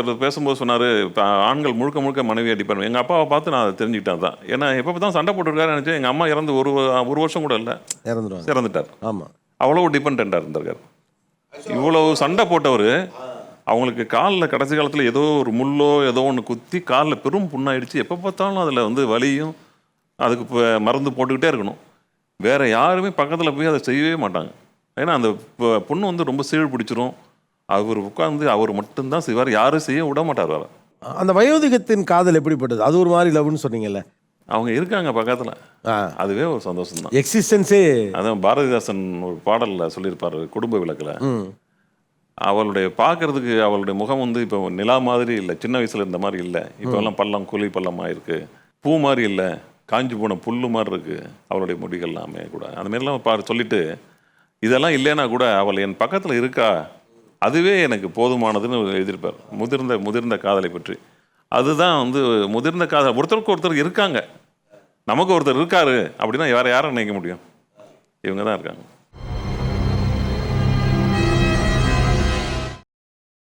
ஒருத்தர் பேசும்போது சொன்னார் ஆண்கள் முழுக்க முழுக்க மனைவி அடிப்பார் எங்கள் அப்பாவை பார்த்து நான் தெரிஞ்சுக்கிட்டேன் தான் ஏன்னா எப்போ தான் சண்டை போட்டுருக்காரு நினச்சேன் எங்கள் அம்மா இறந்து ஒரு ஒரு வருஷம் கூட இல்லை. இறந்துருவாங்க. இறந்துட்டார். ஆமாம் அவ்வளோ டிபெண்ட்டாக இருந்திருக்காரு. இவ்வளவு சண்டை போட்டவர் அவங்களுக்கு காலில் கடைசி காலத்தில் ஏதோ ஒரு முள்ளோ ஏதோ ஒன்று குத்தி காலில் பெரும் புண்ணாயிடுச்சு. எப்போ பார்த்தாலும் அதில் வந்து வலியும் அதுக்கு இப்போ மருந்து போட்டுக்கிட்டே இருக்கணும். வேற யாருமே பக்கத்தில் போய் அதை செய்யவே மாட்டாங்க. ஏன்னா அந்த புண்ணு வந்து ரொம்ப சீழ் பிடிச்சிரும். அவர் உட்காந்து அவர் மட்டும்தான் செய்வார் யாரும் செய்ய விட மாட்டார் வேற அந்த வயோதிகத்தின் காதல் எப்படிப்பட்டது? அது ஒரு மாதிரி லவ்னு சொன்னீங்கல்ல. அவங்க இருக்காங்க பக்கத்தில். அதுவே ஒரு சந்தோஷம் தான் எக்ஸிஸ்டன்ஸே அதான் பாரதிதாசன் ஒரு பாடலில் சொல்லியிருப்பார் குடும்ப விளக்கில். அவளுடைய பார்க்கறதுக்கு அவளுடைய முகம் வந்து இப்போ நிலா மாதிரி இல்லை சின்ன வயசுல இருந்த மாதிரி இல்லை. இப்போ எல்லாம் பள்ளம் குழி பள்ளமாக இருக்கு. பூ மாதிரி இல்லை காஞ்சி போன புல்லு மாதிரி இருக்கு. அவளுடைய முடிகள் எல்லாமே கூட அந்த மாதிரிலாம் பா சொல்லிட்டு இதெல்லாம் இல்லைன்னா கூட அவள் என் பக்கத்தில் இருக்கா? அதுவே எனக்கு போதுமானதுன்னு எழுதியிருப்பார். முதிர்ந்த முதிர்ந்த காதலை பற்றி. அதுதான் வந்து முதிர்ந்த காதல். ஒருத்தருக்கு ஒருத்தர் இருக்காங்க. நமக்கு ஒருத்தர் இருக்காரு அப்படின்னா வேறு யாரை நினைக்க முடியும்? இவங்க தான் இருக்காங்க.